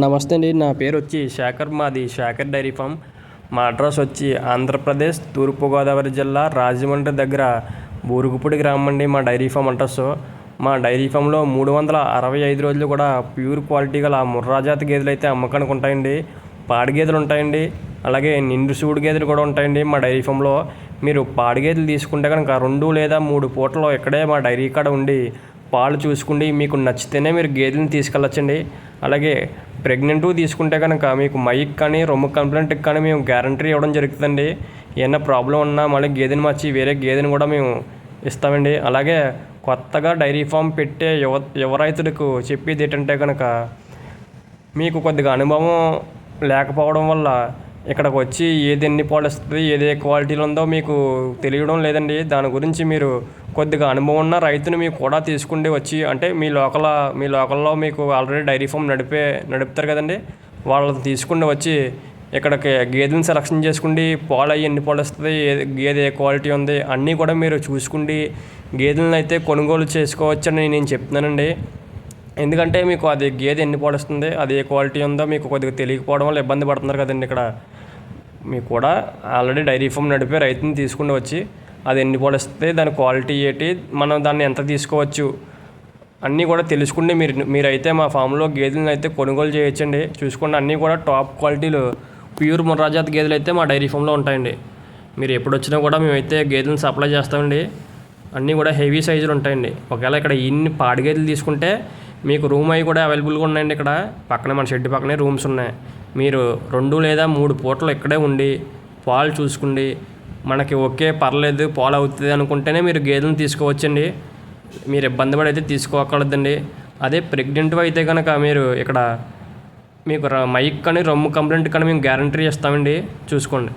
నమస్తే అండి నా పేరు వచ్చి శేఖర్ మాది శేఖర్ డైరీ ఫామ్. మా అడ్రస్ వచ్చి ఆంధ్రప్రదేశ్ తూర్పుగోదావరి జిల్లా రాజమండ్రి దగ్గర బూరుగుపూడి గ్రామం అండి మా డైరీ ఫామ్ అడ్రస్. మా డైరీ ఫామ్లో మూడు వందల అరవై ఐదు రోజులు కూడా ప్యూర్ క్వాలిటీ గల ముర్రాజాతి గేదెలు అయితే అమ్మకానికి ఉంటాయండి. పాడి గేదెలు ఉంటాయండి. అలాగే నిండు సూడు గేదెలు కూడా ఉంటాయండి మా డైరీ ఫామ్లో మీరు పాడి గేదెలు తీసుకుంటే కనుక రెండు లేదా మూడు పూటలు ఇక్కడే మా డైరీ కాడ ఉండి పాలు చూసుకుండి మీకు నచ్చితేనే మీరు గేదెలను తీసుకెళ్ళొచ్చండి. అలాగే ప్రెగ్నెంట్ తీసుకుంటే కనుక మీకు మైక్ కానీ రొమ్ము కంప్లైంట్కి కానీ మేము గ్యారంటీ ఇవ్వడం జరుగుతుందండి. ఏమైనా ప్రాబ్లం ఉన్నా మళ్ళీ గేదెని మార్చి వేరే గేదెని కూడా మేము ఇస్తామండి. అలాగే కొత్తగా డైరీ ఫామ్ పెట్టే యువ యువ రైతులకు చెప్పేది ఏంటంటే కనుక మీకు కొద్దిగా అనుభవం లేకపోవడం వల్ల ఇక్కడికి వచ్చి ఏది ఎన్ని పాలు ఇస్తుంది ఏది ఏ క్వాలిటీలో ఉందో మీకు తెలియడం లేదండి. దాని గురించి మీరు కొద్దిగా అనుభవం ఉన్న రైతుని మీకు కూడా తీసుకుండి వచ్చి అంటే మీ లోకల్ మీ లోకల్లో మీకు ఆల్రెడీ డైరీ ఫామ్ నడిపే నడుపుతారు కదండి? వాళ్ళని తీసుకుండి వచ్చి ఇక్కడికి గేదెని సెలక్షన్ చేసుకుండి పాలు అవి ఎన్ని పాలు వస్తుంది ఏ- గేదె ఏ క్వాలిటీ ఉంది అన్నీ కూడా మీరు చూసుకుండి గేదెలను అయితే కొనుగోలు చేసుకోవచ్చని నేను చెప్తున్నానండి. ఎందుకంటే మీకు అది గేదె ఎన్ని పాలు వస్తుంది అది ఏ క్వాలిటీ ఉందో మీకు కొద్దిగా తెలియకపోవడం వల్ల ఇబ్బంది పడుతున్నారు కదండి ఇక్కడ. మీకు కూడా ఆల్రెడీ డైరీ ఫామ్ నడిపే రైతుని తీసుకుని వచ్చి అది ఎన్ని పాలు దాని క్వాలిటీ ఏంటి మనం దాన్ని ఎంత తీసుకోవచ్చు అన్నీ కూడా తెలుసుకుంటే మీరు మీరైతే మా ఫామ్లో గేదెలను అయితే కొనుగోలు చేయొచ్చండి. చూసుకోండి అన్నీ కూడా టాప్ క్వాలిటీలు. ప్యూర్ ముర్రాజాత్ గేదెలు అయితే మా డైరీ ఫామ్లో ఉంటాయండి. మీరు ఎప్పుడు వచ్చినా కూడా మేమైతే గేదెలను సప్లై చేస్తామండి. అన్నీ కూడా హెవీ సైజులు ఉంటాయండి. ఒకవేళ ఇక్కడ ఇన్ని పాడి గేదెలు తీసుకుంటే మీకు రూమ్ అవి కూడా అవైలబుల్గా ఉన్నాయండి ఇక్కడ. పక్కనే మన షెడ్ పక్కనే రూమ్స్ ఉన్నాయి. మీరు రెండు లేదా మూడు పూటలు ఇక్కడే ఉండి పాలు చూసుకుండి మనకి ఓకే పర్లేదు పాలు అవుతుంది అనుకుంటేనే మీరు గేదెలను తీసుకోవచ్చండి. మీరు ఇబ్బంది పడి అయితే తీసుకోకూడదండి. అదే ప్రెగ్నెంట్ అయితే కనుక మీరు ఇక్కడ మీకు మైక్ కానీ రొమ్ము కంప్లైంట్ కానీ మేము గ్యారంటీ ఇస్తామండి. చూసుకోండి.